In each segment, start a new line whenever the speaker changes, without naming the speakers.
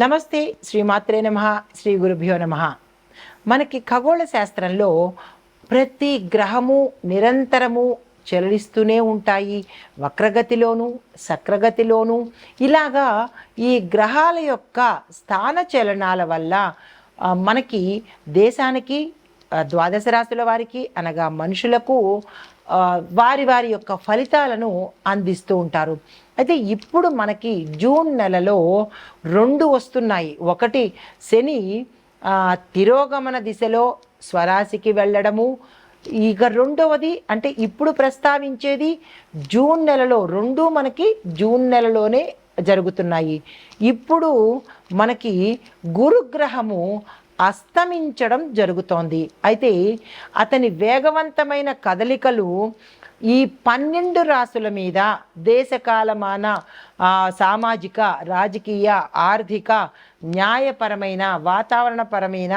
నమస్తే శ్రీమాత్రే నమ శ్రీ గురుభ్యో నమ. మనకి ఖగోళ శాస్త్రంలో ప్రతి గ్రహము నిరంతరము చెలరిస్తూనే ఉంటాయి. వక్రగతిలోను సక్రగతిలోను. ఇలాగా ఈ గ్రహాల యొక్క స్థాన చలనాల వల్ల మనకి దేశానికి ద్వాదశ రాశుల వారికి అనగా మనుషులకు వారి వారి యొక్క ఫలితాలను అందిస్తూ ఉంటారు. అయితే ఇప్పుడు మనకి జూన్ నెలలో రెండు వస్తున్నాయి. ఒకటి శని తిరోగమన దిశలో స్వరాశికి వెళ్ళడము. ఇక రెండవది అంటే ఇప్పుడు ప్రస్తావించేది జూన్ నెలలో రెండు మనకి జూన్ నెలలోనే జరుగుతున్నాయి. ఇప్పుడు మనకి గురుగ్రహము అస్తమించడం జరుగుతోంది. అయితే అతని వేగవంతమైన కదలికలు ఈ పన్నెండు రాసుల మీద దేశకాలమాన సామాజిక రాజకీయ ఆర్థిక న్యాయపరమైన వాతావరణపరమైన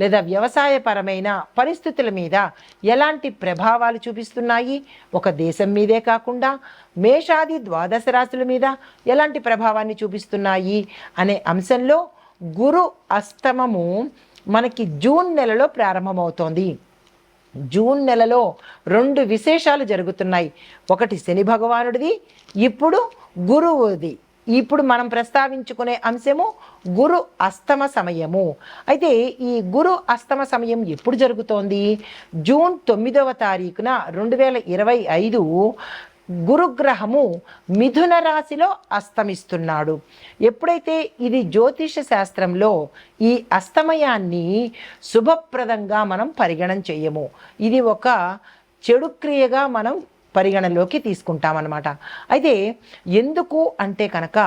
లేదా వ్యవసాయపరమైన పరిస్థితుల మీద ఎలాంటి ప్రభావాలు చూపిస్తున్నాయి? ఒక దేశం మీదే కాకుండా మేషాది ద్వాదశ రాశుల మీద ఎలాంటి ప్రభావాన్ని చూపిస్తున్నాయి? అనే అంశంలో గురు అస్తమము మనకి జూన్ నెలలో ప్రారంభమవుతోంది. జూన్ నెలలో రెండు విశేషాలు జరుగుతున్నాయి. ఒకటి శని భగవానుడిది ఇప్పుడు గురువుది. ఇప్పుడు మనం ప్రస్తావించుకునే అంశము గురు అస్తమ సమయము. అయితే ఈ గురు అస్తమ సమయం ఎప్పుడు జరుగుతోంది? జూన్ తొమ్మిదవ తారీఖున రెండు వేల ఇరవై ఐదు గురుగ్రహము మిథున రాశిలో అస్తమిస్తున్నాడు. ఎప్పుడైతే ఇది జ్యోతిష శాస్త్రంలో ఈ అస్తమయాన్ని శుభప్రదంగా మనం పరిగణన చెయ్యము ఇది ఒక చెడు క్రియగా మనం పరిగణలోకి తీసుకుంటామన్నమాట. అయితే ఎందుకు అంటే కనుక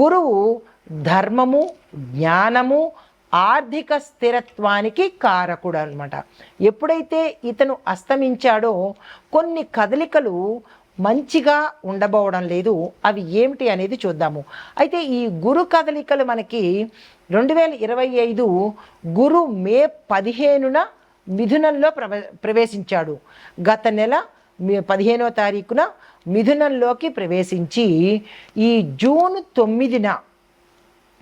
గురువు ధర్మము జ్ఞానము ఆర్థిక స్థిరత్వానికి కారకుడు అనమాట ఎప్పుడైతే ఇతను అస్తమించాడో కొన్ని కదలికలు మంచిగా ఉండబోవడం లేదు. అవి ఏమిటి అనేది చూద్దాము. అయితే ఈ గురు కదలికలు మనకి రెండు వేల ఇరవై ఐదు గురు మే పదిహేనున మిథునంలో ప్రవ ప్రవేశించాడు. గత నెల మే- పదిహేనో తారీఖున మిథునంలోకి ప్రవేశించి ఈ జూన్ తొమ్మిదిన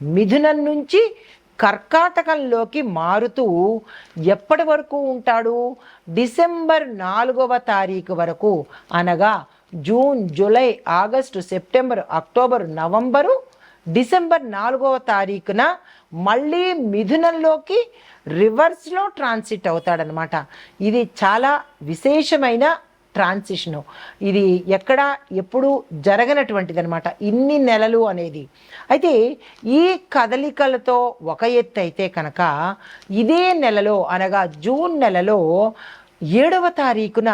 మిథునం నుంచి కర్కాటకంలోకి మారుతూ ఎప్పటి వరకు ఉంటాడు? డిసెంబర్ నాలుగవ తారీఖు వరకు అనగా June July August September October November December నాలుగవ తారీఖున మళ్ళీ మిథునంలోకి రివర్స్లో ట్రాన్సిట్ అవుతాడనమాట ఇది చాలా విశేషమైన ట్రాన్సిషను. ఇది ఎక్కడ ఎప్పుడు జరగనటువంటిది అనమాట ఇన్ని నెలలు అనేది. అయితే ఈ కదలికలతో ఒక ఎత్తు అయితే కనుక ఇదే నెలలో అనగా జూన్ నెలలో ఏడవ తారీఖున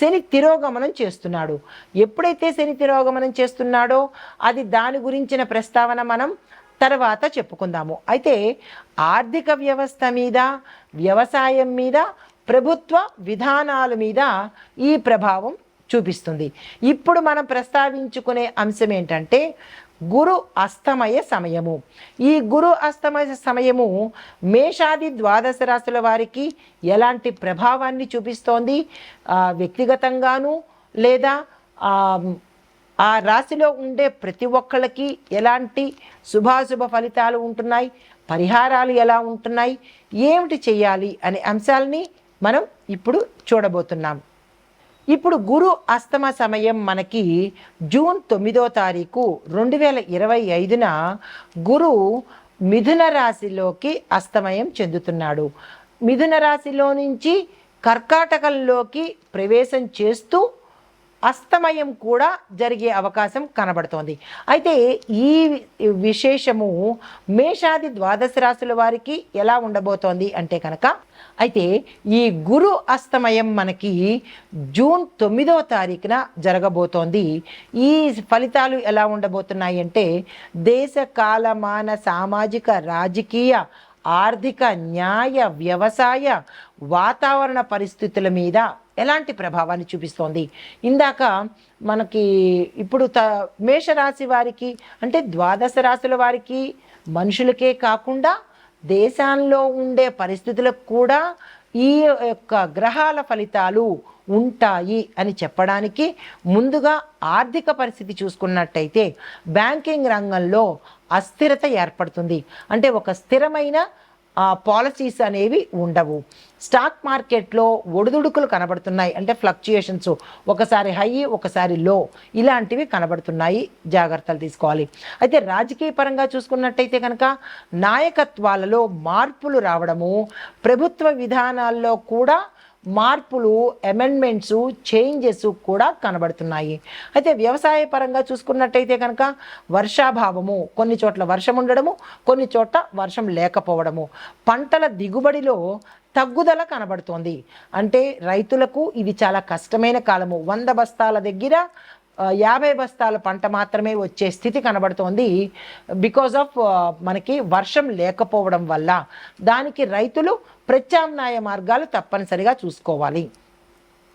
శని తిరోగమనం చేస్తున్నాడు. ఎప్పుడైతే శని తిరోగమనం చేస్తున్నాడో అది దాని గురించిన ప్రస్తావన మనం తర్వాత చెప్పుకుందాము. అయితే ఆర్థిక వ్యవస్థ మీద వ్యవసాయం మీద ప్రభుత్వ విధానాల మీద ఈ ప్రభావం చూపిస్తుంది. ఇప్పుడు మనం ప్రస్తావించుకునే అంశం ఏంటంటే గురు అస్తమయ సమయము. ఈ గురు అస్తమయ సమయము మేషాది ద్వాదశ రాశుల వారికి ఎలాంటి ప్రభావాన్ని చూపిస్తోంది? వ్యక్తిగతంగాను లేదా ఆ, ఆ రాశిలో ఉండే ప్రతి ఒక్కళ్ళకి ఎలాంటి శుభాశుభ ఫలితాలు ఉంటున్నాయి? పరిహారాలు ఎలా ఉంటున్నాయి? ఏమిటి చేయాలి? అనే అంశాలని మనం ఇప్పుడు చూడబోతున్నాం. ఇప్పుడు గురు అస్తమ సమయం మనకి జూన్ తొమ్మిదో తారీఖు రెండు వేల ఇరవై ఐదున గురు మిథున రాశిలోకి అస్తమయం చెందుతున్నాడు. మిథున రాశిలో నుంచి కర్కాటకంలోకి ప్రవేశం చేస్తూ అస్తమయం కూడా జరిగే అవకాశం కనబడుతోంది. అయితే ఈ విశేషము మేషాది ద్వాదశ రాశుల వారికి ఎలా ఉండబోతోంది అంటే కనుక అయితే ఈ గురు అస్తమయం మనకి జూన్ తొమ్మిదవ తారీఖున జరగబోతోంది. ఈ ఫలితాలు ఎలా ఉండబోతున్నాయి అంటే దేశ కాలమాన సామాజిక రాజకీయ ఆర్థిక న్యాయ వ్యవసాయ వాతావరణ పరిస్థితుల మీద ఎలాంటి ప్రభావాన్ని చూపిస్తోంది? ఇందాక మనకి ఇప్పుడు త మేషరాశి వారికి అంటే ద్వాదశ రాశుల వారికి మనుషులకే కాకుండా దేశాల్లో ఉండే పరిస్థితులకు కూడా ఈ యొక్క గ్రహాల ఫలితాలు ఉంటాయి అని చెప్పడానికి ముందుగా ఆర్థిక పరిస్థితి చూసుకున్నట్టయితే బ్యాంకింగ్ రంగంలో అస్థిరత ఏర్పడుతుంది. అంటే ఒక స్థిరమైన పాలసీస్ అనేవి ఉండవు. స్టాక్ మార్కెట్లో ఒడిదుడుకులు కనబడుతున్నాయి. అంటే ఫ్లక్చుయేషన్స్. ఒకసారి హై ఒకసారి లో. ఇలాంటివి కనబడుతున్నాయి. జాగ్రత్తలు తీసుకోవాలి. అయితే రాజకీయ పరంగా చూసుకున్నట్టయితే కనుక నాయకత్వాలలో మార్పులు రావడము ప్రభుత్వ విధానాల్లో కూడా మార్పులు అమెండ్మెంట్స్ చేంజెస్ కూడా కనబడుతున్నాయి. అయితే వ్యవసాయ పరంగా చూసుకున్నట్టయితే కనుక వర్షాభావము కొన్ని చోట్ల వర్షం ఉండడము కొన్ని చోట్ల వర్షం లేకపోవడము. పంటల దిగుబడిలో తగ్గుదల కనబడుతోంది. అంటే రైతులకు ఇది చాలా కష్టమైన కాలము. వంద బస్తాల దగ్గర యాభై బస్తాల పంట మాత్రమే వచ్చే స్థితి కనబడుతోంది. బికాజ్ ఆఫ్ మనకి వర్షం లేకపోవడం వల్ల దానికి రైతులు ప్రత్యామ్నాయ మార్గాలు తప్పనిసరిగా చూసుకోవాలి.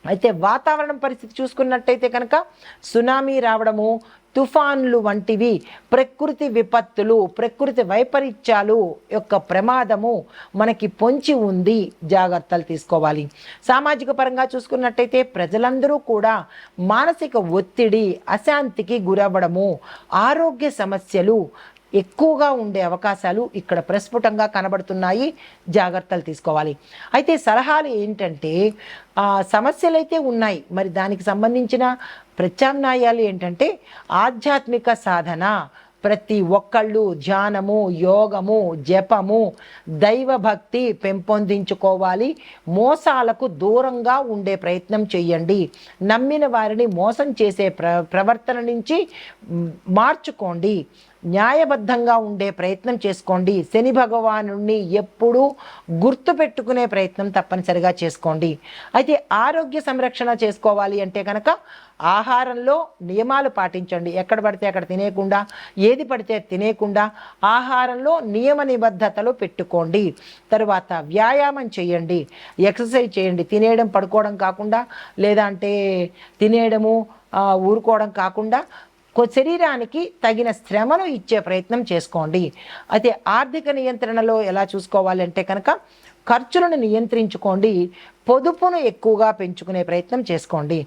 అయితే వాతావరణం పరిస్థితి చూసుకున్నట్టయితే కనుక సునామీ రావడము తుఫాన్లు వంటివి ప్రకృతి విపత్తులు ప్రకృతి వైపరీత్యాలు యొక్క ప్రమాదము మనకి పొంచి ఉంది. జాగ్రత్తలు తీసుకోవాలి. సామాజిక పరంగా చూసుకున్నట్టయితే ప్రజలందరూ కూడా మానసిక ఒత్తిడి అశాంతికి గురవ్వడము ఆరోగ్య సమస్యలు ఎక్కువగా ఉండే అవకాశాలు ఇక్కడ ప్రస్ఫుటంగా కనబడుతున్నాయి. జాగ్రత్తలు తీసుకోవాలి. అయితే సలహాలు ఏంటంటే సమస్యలు అయితే ఉన్నాయి. మరి దానికి సంబంధించిన ప్రత్యామ్నాయాలు ఏంటంటే ఆధ్యాత్మిక సాధన. ప్రతి ఒక్కళ్ళు ధ్యానము యోగము జపము దైవభక్తి పెంపొందించుకోవాలి. మోసాలకు దూరంగా ఉండే ప్రయత్నం చేయండి నమ్మిన వారిని మోసం చేసే ప్ర ప్రవర్తన నుంచి మార్చుకోండి. న్యాయబద్ధంగా ఉండే ప్రయత్నం చేసుకోండి. శని భగవాను ఎప్పుడూ గుర్తు పెట్టుకునే ప్రయత్నం తప్పనిసరిగా చేసుకోండి. అయితే ఆరోగ్య సంరక్షణ చేసుకోవాలి అంటే కనుక ఆహారంలో నియమాలు పాటించండి. ఎక్కడ పడితే అక్కడ తినేయకుండా ఏది పడితే అది తినేయకుండా ఆహారంలో నియమ నిబద్ధతలు పెట్టుకోండి. తరువాత వ్యాయామం చేయండి. ఎక్సర్సైజ్ చేయండి. తినేయడం పడుకోవడం కాకుండా లేదా అంటే తినేయడము ఊరుకోవడం కాకుండా శరీరానికి తగిన శ్రమను ఇచ్చే ప్రయత్నం చేసుకోండి. అయితే ఆర్థిక నియంత్రణలో ఎలా చూసుకోవాలంటే కనుక ఖర్చులను నియంత్రించుకోండి పొదుపును ఎక్కువగా పెంచుకునే ప్రయత్నం చేసుకోండి.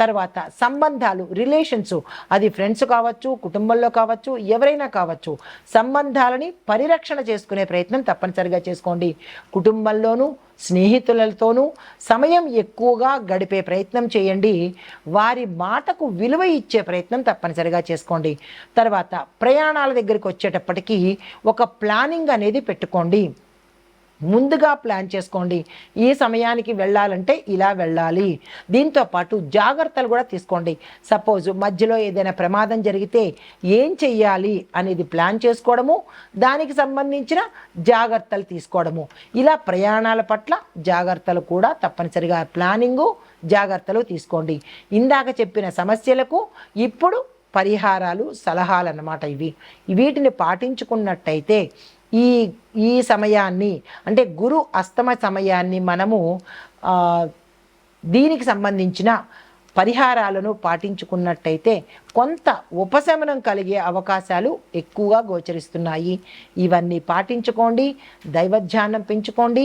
తర్వాత సంబంధాలు రిలేషన్స్ అది ఫ్రెండ్స్ కావచ్చు కుటుంబంలో కావచ్చు ఎవరైనా కావచ్చు సంబంధాలని పరిరక్షణ చేసుకునే ప్రయత్నం తప్పనిసరిగా చేసుకోండి. కుటుంబంలోనూ స్నేహితులతోనూ సమయం ఎక్కువగా గడిపే ప్రయత్నం చేయండి. వారి మాటకు విలువ ఇచ్చే ప్రయత్నం తప్పనిసరిగా చేసుకోండి. తర్వాత ప్రయాణాల దగ్గరికి వచ్చేటప్పటికీ ఒక ప్లానింగ్ అనేది పెట్టుకోండి. ముందుగా ప్లాన్ చేసుకోండి. ఈ సమయానికి వెళ్ళాలంటే ఇలా వెళ్ళాలి. దీంతో పాటు జాగ్రత్తలు కూడా తీసుకోండి. సపోజ్ మధ్యలో ఏదైనా ప్రమాదం జరిగితే ఏం చెయ్యాలి అనేది ప్లాన్ చేసుకోవడము దానికి సంబంధించిన జాగ్రత్తలు తీసుకోవడము. ఇలా ప్రయాణాల పట్ల జాగ్రత్తలు కూడా తప్పనిసరిగా ప్లానింగు జాగ్రత్తలు తీసుకోండి. ఇందాక చెప్పిన సమస్యలకు ఇప్పుడు పరిహారాలు సలహాలు అన్నమాట ఇవి. వీటిని పాటించుకున్నట్టయితే ఈ ఈ సమయాన్ని అంటే గురు అస్తమ సమయాన్ని మనము దీనికి సంబంధించిన పరిహారాలను పాటించుకున్నట్టయితే కొంత ఉపశమనం కలిగే అవకాశాలు ఎక్కువగా గోచరిస్తున్నాయి. ఇవన్నీ పాటించుకోండి దైవధ్యానం పెంచుకోండి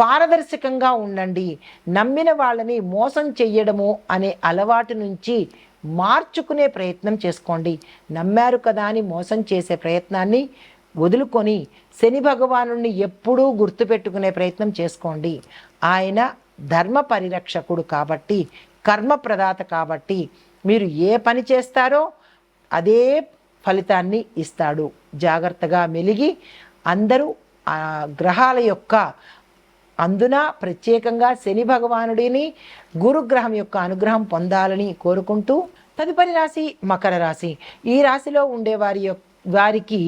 పారదర్శకంగా ఉండండి. నమ్మిన వాళ్ళని మోసం చెయ్యడము అనే అలవాటు నుంచి మార్చుకునే ప్రయత్నం చేసుకోండి. నమ్మారు కదా అని మోసం చేసే ప్రయత్నాన్ని వదులుకొని శని భగవాను ఎప్పుడూ గుర్తుపెట్టుకునే ప్రయత్నం చేసుకోండి. ఆయన ధర్మ పరిరక్షకుడు కాబట్టి కర్మ ప్రదాత కాబట్టి మీరు ఏ పని చేస్తారో అదే ఫలితాన్ని ఇస్తాడు. జాగ్రత్తగా మెలిగి అందరూ ఆ గ్రహాల యొక్క అందున ప్రత్యేకంగా శని భగవానుడిని గురుగ్రహం యొక్క అనుగ్రహం పొందాలని కోరుకుంటూ తదుపరి రాశి మకర రాశి. ఈ రాశిలో ఉండే వారి యొక్క వారికి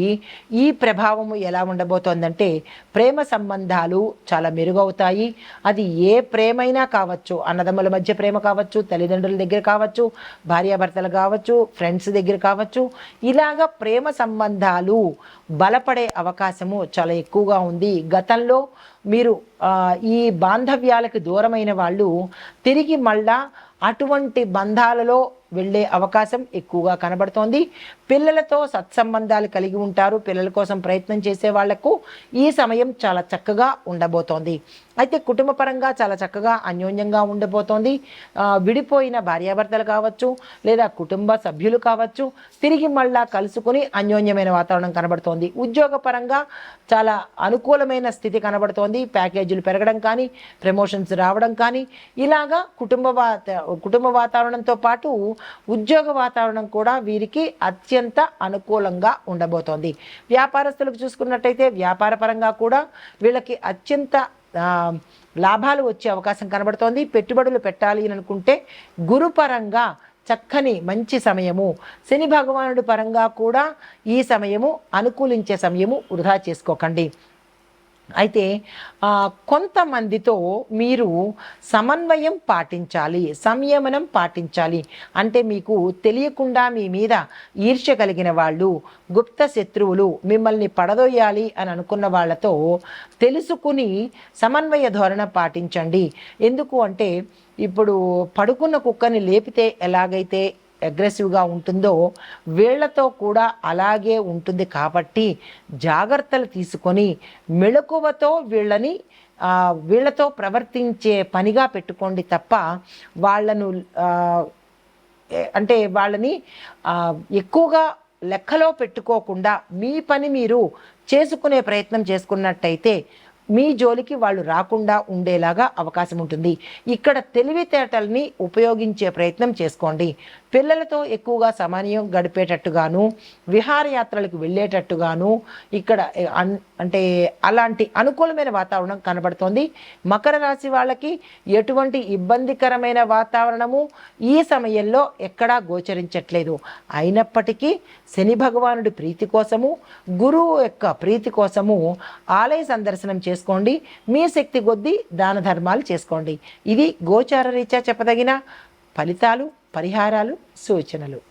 ఈ ప్రభావము ఎలా ఉండబోతోందంటే ప్రేమ సంబంధాలు చాలా మెరుగవుతాయి. అది ఏ ప్రేమైనా కావచ్చు అన్నదమ్ముల మధ్య ప్రేమ కావచ్చు తల్లిదండ్రుల దగ్గర కావచ్చు భార్యాభర్తలు కావచ్చు ఫ్రెండ్స్ దగ్గర కావచ్చు ఇలాగ ప్రేమ సంబంధాలు బలపడే అవకాశము చాలా ఎక్కువగా ఉంది. గతంలో మీరు ఈ బాంధవ్యాలకు దూరమైన వాళ్ళు తిరిగి మళ్ళా అటువంటి బంధాలలో వెళ్ళే అవకాశం ఎక్కువగా కనబడుతోంది. పిల్లలతో సత్సంబంధాలు కలిగి ఉంటారు. పిల్లల కోసం ప్రయత్నం చేసే వాళ్ళకు ఈ సమయం చాలా చక్కగా ఉండబోతోంది. అయితే కుటుంబ పరంగా చాలా చక్కగా అన్యోన్యంగా ఉండబోతోంది. విడిపోయిన భార్యాభర్తలు కావచ్చు లేదా కుటుంబ సభ్యులు కావచ్చు తిరిగి మళ్ళా కలుసుకుని అన్యోన్యమైన వాతావరణం కనబడుతోంది. ఉద్యోగ పరంగా చాలా అనుకూలమైన స్థితి కనబడుతోంది. ప్యాకేజీలు పెరగడం కానీ ప్రమోషన్స్ రావడం కానీ ఇలాగా కుటుంబ వాత కుటుంబ వాతావరణంతో పాటు ఉద్యోగ వాతావరణం కూడా వీరికి అత్యంత అనుకూలంగా ఉండబోతోంది. వ్యాపారస్తులకు చూసుకున్నట్టయితే వ్యాపార పరంగా కూడా వీళ్ళకి అత్యంత లాభాలు వచ్చే అవకాశం కనబడుతోంది. పెట్టుబడులు పెట్టాలి అని అనుకుంటే గురుపరంగా చక్కని మంచి సమయము శని భగవానుడి పరంగా కూడా ఈ సమయము అనుకూలించే సమయము వృధా చేసుకోకండి. అయితే కొంతమందితో మీరు సమన్వయం పాటించాలి సంయమనం పాటించాలి. అంటే మీకు తెలియకుండా మీ మీద ఈర్ష్య కలిగిన వాళ్ళు గుప్త శత్రువులు మిమ్మల్ని పడదోయాలి అని అనుకున్న వాళ్ళతో తెలుసుకుని సమన్వయ ధోరణ పాటించండి. ఎందుకు అంటే ఇప్పుడు పడుకున్న కుక్కని లేపితే ఎలాగైతే అగ్రెసివ్గా ఉంటుందో వీళ్ళతో కూడా అలాగే ఉంటుంది కాబట్టి జాగ్రత్తలు తీసుకొని మెళకువతో వీళ్ళని వీళ్ళతో ప్రవర్తించే పనిగా పెట్టుకోండి తప్ప వాళ్ళను అంటే వాళ్ళని ఎక్కువగా లెక్కలో పెట్టుకోకుండా మీ పని మీరు చేసుకునే ప్రయత్నం చేసుకున్నట్టయితే మీ జోలికి వాళ్ళు రాకుండా ఉండేలాగా అవకాశం ఉంటుంది. ఇక్కడ తెలివితేటల్ని ఉపయోగించే ప్రయత్నం చేసుకోండి. పిల్లలతో ఎక్కువగా సమన్వయం గడిపేటట్టుగాను విహారయాత్రలకు వెళ్ళేటట్టుగాను ఇక్కడ అంటే అలాంటి అనుకూలమైన వాతావరణం కనబడుతోంది. మకర రాశి వాళ్ళకి ఎటువంటి ఇబ్బందికరమైన వాతావరణము ఈ సమయంలో ఎక్కడా గోచరించట్లేదు. అయినప్పటికీ శని భగవానుడి ప్రీతి కోసము గురువు యొక్క ప్రీతి కోసము ఆలయ సందర్శనం చేసుకోండి. మీ శక్తి కొద్దీ దాన ధర్మాలు చేసుకోండి. ఇది గోచార రీత్యా చెప్పదగిన ఫలితాలు. పరిహారాలు సూచనలు.